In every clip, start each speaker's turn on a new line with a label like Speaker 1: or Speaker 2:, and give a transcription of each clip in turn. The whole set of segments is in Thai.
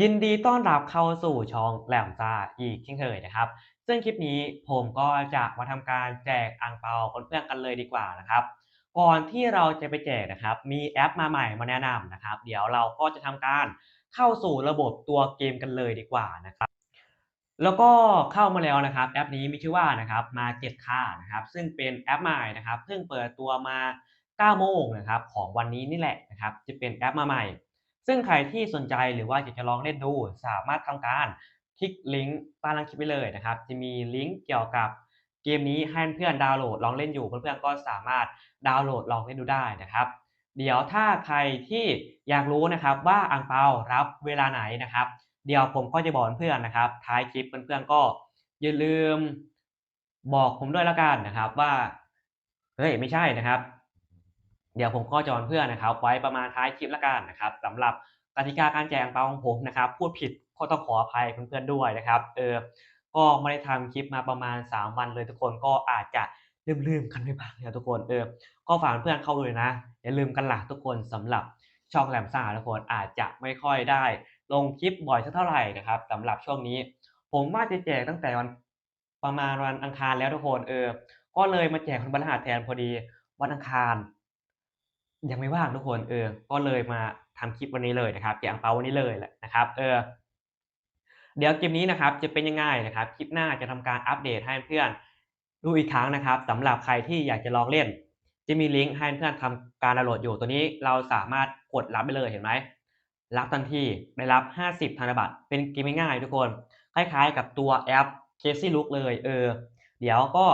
Speaker 1: ยินดีต้อนรับเข้าสู่ช่องแหลมซ่าอีกเช่นเคยนะครับ ซึ่งคลิปนี้ผมก็จะมาทำการแจกอ่งเปาคนเพื่อนกันเลยดีกว่านะครับ ก่อนที่เราจะไปแจกนะครับ มีแอปมาใหม่มาแนะนำนะครับ เดี๋ยวเราก็จะทำการเข้าสู่ระบบตัวเกมกันเลยดีกว่านะครับ แล้วก็เข้ามาแล้วนะครับ แอปนี้มีชื่อว่านะครับมาเก็ตค่านะครับ ซึ่งเป็นแอปใหม่นะครับ เพิ่งเปิดตัวมา9โมงนะครับของวันนี้นี่แหละนะครับ จะเป็นแอปมาใหม่ ซึ่งใครที่สนใจหรือว่าอยากจะลองเล่นดูสามารถทำการคลิกลิงก์ใต้ล่างคลิปไปเลยนะครับ จะมีลิงก์เกี่ยวกับเกมนี้ให้เพื่อนดาวน์โหลดลองเล่นอยู่เพื่อนๆก็สามารถดาวน์โหลดลองเล่นดูได้นะครับ เดี๋ยวถ้าใครที่อยากรู้นะครับว่าอังเปารับเวลาไหนนะครับ เดี๋ยวผมก็จะบอกเพื่อนนะครับ ท้ายคลิปเพื่อนๆก็อย่าลืมบอกผมด้วยละกันนะครับว่าเฮ้ยไม่ใช่นะครับ เดี๋ยวผมก็จะบอกเพื่อนนะครับ ไว้ประมาณท้ายคลิปละกันนะครับสำหรับกติกาการแจกอังเปาของผมนะครับ พูดผิดก็ต้องขออภัยเพื่อนๆด้วยนะครับเออก็ไม่ได้ทำคลิปมาประมาณ 3 วันเลยทุกคนก็อาจจะลืมๆกันไปบ้างนะทุกคนเออก็ฝากเพื่อนเข้าเลยนะ อย่าลืมกันหลักทุกคนสำหรับช่องแหลมซ่าทุกคนอาจจะไม่ค่อยได้ ลงคลิปบ่อยสักเท่าไหร่นะครับสำหรับช่วงนี้ ผมว่าจะแจกตั้งแต่วันประมาณวันอังคารแล้วทุกคนเออก็เลยมาแจกวันพฤหัสแทนพอดีวันอังคาร ยังไม่ว่างทุกคนเออ ก็เลยมาทำคลิปวันนี้เลยนะครับแจกอังเปาวันนี้เลยแหละนะครับ เออ เดี๋ยวเกมนี้นะครับ จะเป็นยังไงนะครับ คลิปหน้าจะทำการอัปเดตให้เพื่อนดูอีกครั้งนะครับสำหรับใครที่อยากจะลองเล่น จะมีลิงก์ให้เพื่อนทำการดาวน์โหลดอยู่ตัวนี้เราสามารถกดรับไปเลยเห็นไหมรับทันทีได้รับ 50ธนบัตรเป็นเกมง่ายๆทุกคน คล้ายๆ กับตัวแอป Casey Look เลยเออ เดี๋ยวก็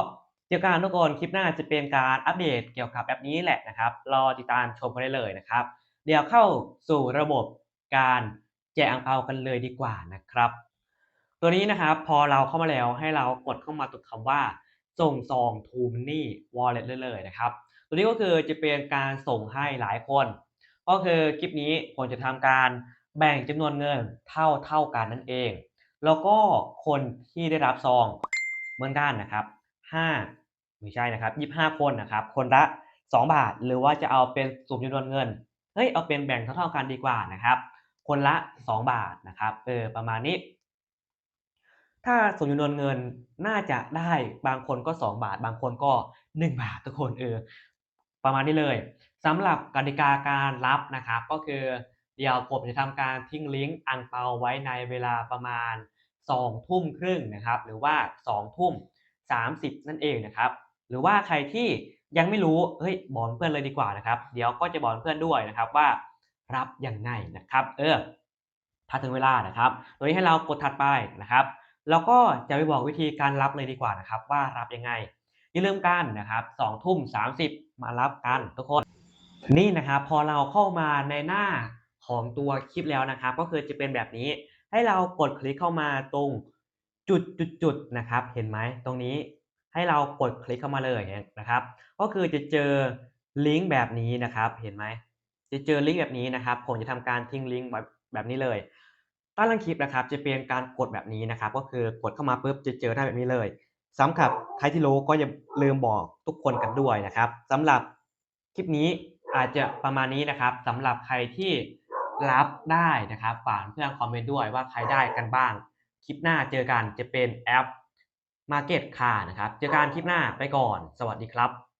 Speaker 1: เจอกันทุกคนคลิปหน้าจะเป็นการอัปเดตเกี่ยวกับแอปนี้แหละนะครับ รอติดตามชมกันได้เลยนะครับ เดี๋ยวเข้าสู่ระบบการแจกอังเปากันเลยดีกว่านะครับ ตัวนี้นะครับพอเราเข้ามาแล้วให้เรากดเข้ามาตรงคำว่า ส่งซอง to money wallet เลยเลยนะครับ ตัวนี้ก็คือจะเป็นการส่งให้หลายคน ก็คือคลิปนี้ผมจะทำการแบ่งจำนวนเงินเท่าเท่ากันนั่นเอง แล้วก็คนที่ได้รับซองเหมือนกันนะครับ5 ไม่ใช่นะครับ25คนนะครับ คนละ2บาท หรือว่าจะเอาเป็นสุ่มจำนวนเงิน เฮ้ย เอาเป็นแบ่งเท่าๆกันดีกว่านะครับ คนละ2บาทนะครับ เออ ประมาณนี้ ถ้าสมจำนวนเงินน่าจะได้ บางคนก็2บาท บางคนก็1บาททุกคน เออ ประมาณนี้เลยสำหรับกติกาการรับนะครับ ก็คือเดี๋ยวผมจะทำการทิ้งลิงก์อังเปาไว้ในเวลาประมาณ2ทุ่มครึ่งนะครับ หรือว่า2ทุ่ม30 นั่นเองนะครับ หรือว่าใครที่ยังไม่รู้เฮ้ยบอกเพื่อนเลยดีกว่านะครับ เดี๋ยวก็จะบอกเพื่อนด้วยนะครับว่ารับยังไงนะครับ เออถ้าถึงเวลานะครับ โดยให้เรากดถัดไปนะครับแล้วก็จะไปบอกวิธีการรับเลยดีกว่านะครับ ว่ารับยังไงอย่าลืมกันนะครับสองทุ่มสามสิบมารับกันทุกคน นี่นะครับพอเราเข้ามาในหน้าของตัวคลิปแล้วนะครับ ก็คือจะเป็นแบบนี้ ให้เรากดคลิกเข้ามาตรงจุดจุดจุดนะครับ เห็นไหมตรงนี้ ให้เรากดคลิกเข้ามาเลยนะครับ ก็คือจะเจอลิงก์แบบนี้นะครับ เห็นไหม จะเจอลิงก์แบบนี้นะครับ ผมจะทำการทิ้งลิงก์ไว้แบบนี้เลยใต้ล่างคลิปนะครับจะเป็นการกดแบบนี้นะครับ ก็คือกดเข้ามาปุ๊บจะเจอหน้าแบบนี้เลยสำหรับใครที่รู้ก็อย่าลืมบอกทุกคนกันด้วยนะครับสำหรับคลิปนี้อาจจะประมาณนี้นะครับสำหรับใครที่รับได้นะครับฝากเพื่อนคอมเมนต์ด้วยว่าใครได้กันบ้าง คลิปหน้าเจอกันจะเป็นแอป Market ค่ะนะครับ เจอกันคลิปหน้าไปก่อน สวัสดีครับ